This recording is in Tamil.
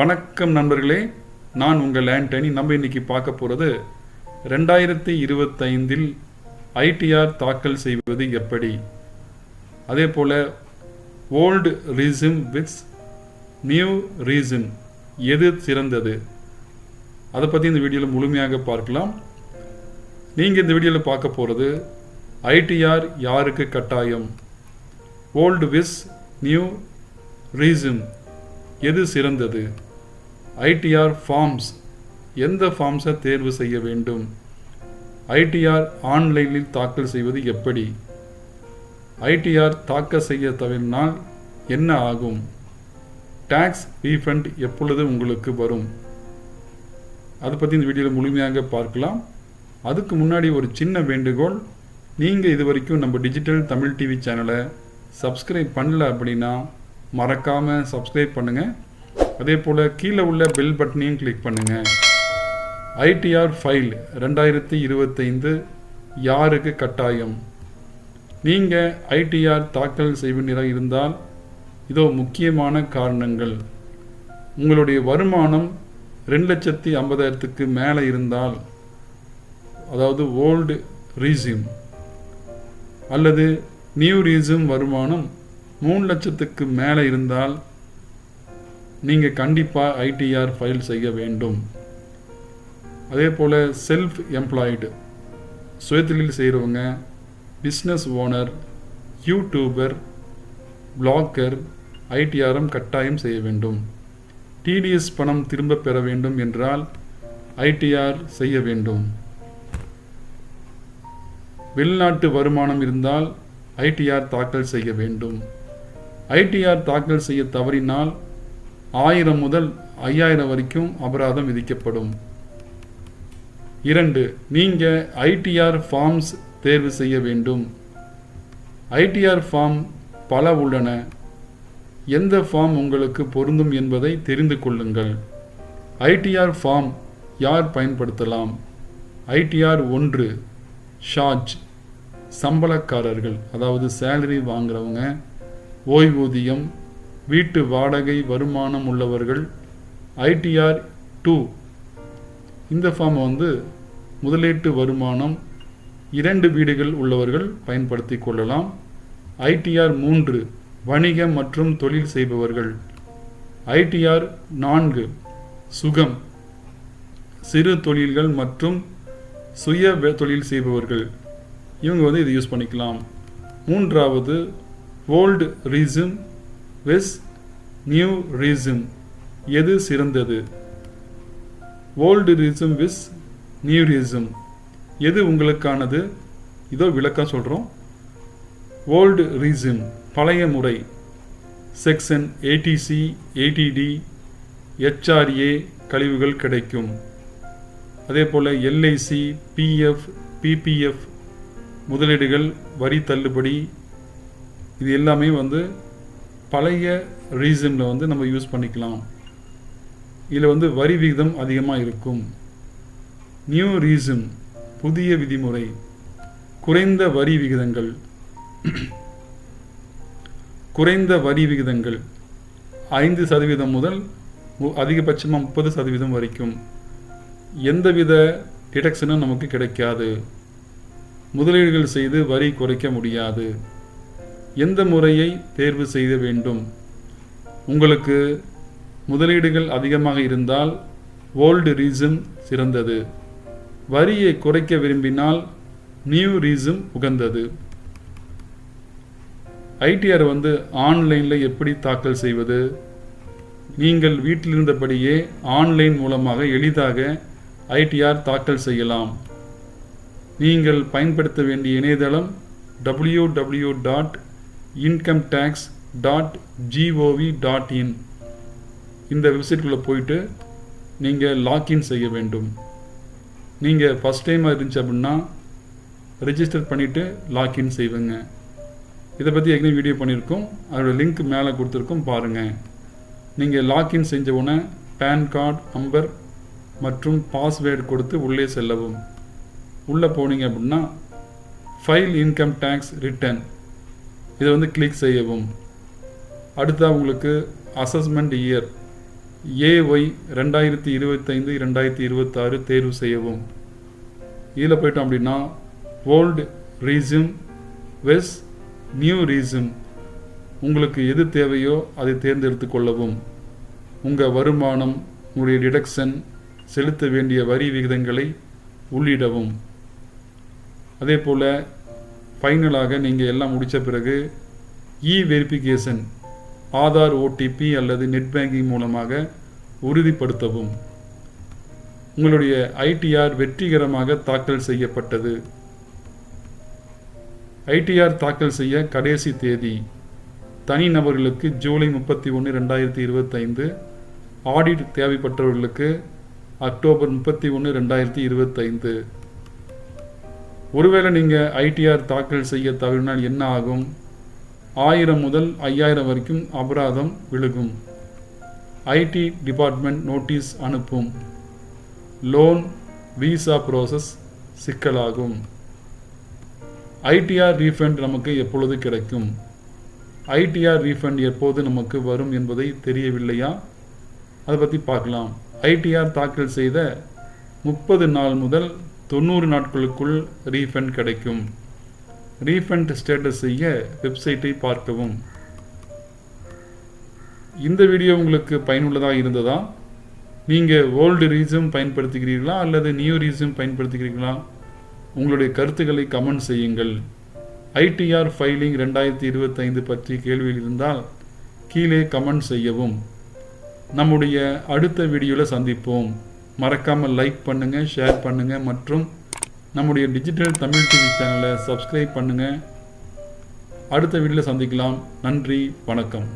வணக்கம் நண்பர்களே. நான் உங்கள் ஆண்டனி. நம்ம இன்னைக்கு பார்க்க போகிறது ரெண்டாயிரத்தி இருபத்தைந்தில் ஐடிஆர் தாக்கல் செய்வது எப்படி? அதே போல் old regime with new regime எது சிறந்தது? அதை பற்றி இந்த வீடியோவில் முழுமையாக பார்க்கலாம். நீங்கள் இந்த வீடியோவில் பார்க்க போகிறது ஐடிஆர் யாருக்கு கட்டாயம்? ஓல்டு விஸ் நியூ ரீசன் எது சிறந்தது? ITR forms. எந்த ஃபார்ம்ஸை தேர்வு செய்ய வேண்டும்? ஐடிஆர் ஆன்லைனில் தாக்கல் செய்வது எப்படி? ஐடிஆர் தாக்கல் செய்ய தவறினால் என்ன ஆகும்? டேக்ஸ் ரீஃபண்ட் எப்பொழுது உங்களுக்கு வரும்? அதை பற்றி இந்த வீடியோவில் முழுமையாக பார்க்கலாம். அதுக்கு முன்னாடி ஒரு சின்ன வேண்டுகோள். நீங்கள் இது வரைக்கும் நம்ம டிஜிட்டல் தமிழ் டிவி சேனலை சப்ஸ்கிரைப் பண்ணல அப்படின்னா மறக்காமல் சப்ஸ்கிரைப் பண்ணுங்கள் அதே போல் கீழே உள்ள பெல் பட்டனையும் கிளிக் பண்ணுங்கள் ஐடிஆர் ஃபைல் ரெண்டாயிரத்தி இருபத்தைந்து யாருக்கு கட்டாயம்? நீங்கள் ஐடிஆர் தாக்கல் செய்வதாக இருந்தால் இதோ முக்கியமான காரணங்கள். உங்களுடைய வருமானம் ரெண்டு லட்சத்தி ஐம்பதாயிரத்துக்கு மேலே இருந்தால் அதாவது ஓல்டு ரீசியூம் அல்லது நியூ ரீசியூம் வருமானம் மூணு லட்சத்துக்கு மேலே இருந்தால் நீங்கள் கண்டிப்பாக ஐடிஆர் ஃபைல் செய்ய வேண்டும். அதே போல் செல்ஃப் எம்ப்ளாய்டு சுயதொழில் செய்கிறவங்க பிஸ்னஸ் ஓனர் யூடியூபர் பிளாக்கர் ஐடிஆரம் கட்டாயம் செய்ய வேண்டும். டிடிஎஸ் பணம் திரும்ப பெற வேண்டும் என்றால் ஐடிஆர் செய்ய வேண்டும். வெளிநாட்டு வருமானம் இருந்தால் ஐடிஆர் தாக்கல் செய்ய வேண்டும். ஐடிஆர் தாக்கல் செய்ய தவறினால் ஆயிரம் முதல் ஐயாயிரம் வரைக்கும் அபராதம் விதிக்கப்படும். இரண்டு நீங்கள் ஐடிஆர் ஃபார்ம்ஸ் தேர்வு செய்ய வேண்டும். ஐடிஆர் ஃபார்ம் பல உள்ளன. எந்த ஃபார்ம் உங்களுக்கு பொருந்தும் என்பதை தெரிந்து கொள்ளுங்கள். ஐடிஆர் ஃபார்ம் யார் பயன்படுத்தலாம்? ஐடிஆர் ஒன்று ஷார்ஜ் சம்பளக்காரர்கள் அதாவது சேலரி வாங்குறவங்க ஓய்வூதியம் வீட்டு வாடகை வருமானம் உள்ளவர்கள் ஐடிஆர் டூ இந்த ஃபார்மை வந்து முதலீட்டு வருமானம் இரண்டு வீடுகள் உள்ளவர்கள் பயன்படுத்தி கொள்ளலாம். ஐடிஆர் மூன்று வணிகம் மற்றும் தொழில் செய்பவர்கள். ஐடிஆர் நான்கு சுகம் சிறு தொழில்கள் மற்றும் சுய தொழில் செய்பவர்கள். இவங்க வந்து இதை யூஸ் பண்ணிக்கலாம். மூன்றாவது ஓல்டு ரீசன் விஸ் நியூ ரீசம் எது சிறந்தது? ஓல்டு ரீசம் விஸ் நியூ ரீசம் எது உங்களுக்கானது? இதோ விளக்கம் சொல்கிறோம் ஓல்டு ரீசம் பழைய முறை. செக்ஷன் ஏடிசி ஏடிடி ஹெச்ஆர்ஏ கழிவுகள் கிடைக்கும். அதே போல் எல்ஐசி பிஎஃப் பிபிஎஃப் முதலீடுகள் வரி தள்ளுபடி இது எல்லாமே வந்து பழைய ரீசனில் வந்து நம்ம யூஸ் பண்ணிக்கலாம். இதில் வந்து வரி விகிதம் அதிகமாக இருக்கும். நியூ ரீசன் புதிய விதிமுறை குறைந்த வரி விகிதங்கள். குறைந்த வரி விகிதங்கள் ஐந்து சதவீதம் முதல் மு- அதிகபட்சமாக முப்பது சதவீதம் வரைக்கும். எந்தவித டிடக்ஷனும் நமக்கு கிடைக்காது. முதலீடுகள் செய்து வரி குறைக்க முடியாது. எந்த முறையை தேர்வு செய்ய வேண்டும்? உங்களுக்கு முதலீடுகள் அதிகமாக இருந்தால் ஓல்டு ரீசன் சிறந்தது. வரியை குறைக்க விரும்பினால் நியூ ரீசன் உகந்தது. ஐடிஆர் வந்து ஆன்லைனில் எப்படி தாக்கல் செய்வது? நீங்கள் வீட்டிலிருந்தபடியே ஆன்லைன் மூலமாக எளிதாக ஐடிஆர் தாக்கல் செய்யலாம். நீங்கள் பயன்படுத்த வேண்டிய இணையதளம் W W dot income tax dot G O V dot in இந்த வெப்சைட்குள்ளே போயிட்டு நீங்கள் லாக்இன் செய்ய வேண்டும். நீங்கள் ஃபஸ்ட் டைமாக இருந்துச்சு அப்படின்னா ரிஜிஸ்டர் பண்ணிவிட்டு லாக்இன் செய்வேங்க. இதை பற்றி ஏற்கனவே வீடியோ பண்ணியிருக்கோம். அதோடய லிங்க் மேலே கொடுத்துருக்கோம். பாருங்கள் நீங்கள் லாக்இன் செஞ்ச உடனே பேன் கார்டு நம்பர் மற்றும் பாஸ்வேர்டு கொடுத்து உள்ளே செல்லவும். உள்ளே போனீங்க அப்படின்னா ஃபைல் இன்கம் டேக்ஸ் ரிட்டர்ன் இதை வந்து கிளிக் செய்யவும். அடுத்தா உங்களுக்கு அசஸ்மெண்ட் இயர் ஏஒய் ரெண்டாயிரத்தி இருபத்தைந்து ரெண்டாயிரத்தி இருபத்தாறு தேர்வு செய்யவும். இதில் போயிட்டோம் அப்படின்னா ஓல்டு ரீசிம் வெஸ் நியூ ரீசிம் உங்களுக்கு எது தேவையோ அதை தேர்ந்தெடுத்து கொள்ளவும். உங்கள் வருமானம் உங்களுடைய டிடக்ஷன் செலுத்த வேண்டிய வரி விகிதங்களை உள்ளிடவும். அதே போல் ஃபைனலாக நீங்கள் எல்லாம் முடித்த பிறகு இ வெரிஃபிகேஷன் ஆதார் ஓடிபி அல்லது நெட் பேங்கிங் மூலமாக உறுதிப்படுத்தவும் உங்களுடைய ஐடிஆர் வெற்றிகரமாக தாக்கல் செய்யப்பட்டது ஐடிஆர் தாக்கல் செய்ய கடைசி தேதி தனிநபர்களுக்கு ஜூலை முப்பத்தி ஒன்று ரெண்டாயிரத்தி இருபத்தைந்து ஆடிட் தேவைப்பட்டவர்களுக்கு அக்டோபர் முப்பத்தி ஒன்று ரெண்டாயிரத்தி இருபத்தைந்து ஒருவேளை நீங்கள் ஐடிஆர் தாக்கல் செய்ய தவறினால் என்ன ஆகும்? ஆயிரம் முதல் ஐயாயிரம் வரைக்கும் அபராதம் விழுகும். ஐடி டிபார்ட்மெண்ட் நோட்டீஸ் அனுப்பும். லோன் விசா ப்ராசஸ் சிக்கலாகும். ஐடிஆர் ரீஃபண்ட் நமக்கு எப்பொழுது கிடைக்கும்? ஐடிஆர் ரீஃபண்ட் எப்போது நமக்கு வரும் என்பதை தெரியவில்லையா? அதை பற்றி பார்க்கலாம். ஐடிஆர் தாக்கல் செய்த முப்பது நாள் முதல் தொண்ணூறு நாட்களுக்குள் ரீஃபண்ட் கிடைக்கும். ரீஃபண்ட் ஸ்டேட்டஸ் செய்ய வெப்சைட்டை பார்க்கவும். இந்த வீடியோ உங்களுக்கு பயனுள்ளதாக இருந்ததா? நீங்கள் ஓல்டு ரீசம் பயன்படுத்துகிறீர்களா அல்லது நியூ ரீசம் பயன்படுத்துகிறீர்களா? உங்களுடைய கருத்துக்களை கமெண்ட் செய்யுங்கள். ஐடிஆர் ஃபைலிங் ரெண்டாயிரத்தி இருபத்தைந்து பற்றி கேள்வியில் இருந்தால் கீழே கமெண்ட் செய்யவும். நம்முடைய அடுத்த வீடியோவில் சந்திப்போம். மறக்காமல் லைக் பண்ணுங்கள் ஷேர் பண்ணுங்கள் மற்றும் நம்முடைய டிஜிட்டல் தமிழ் டிவி சேனலை சப்ஸ்கிரைப் பண்ணுங்கள் அடுத்த வீடியோவில் சந்திக்கலாம். நன்றி வணக்கம்.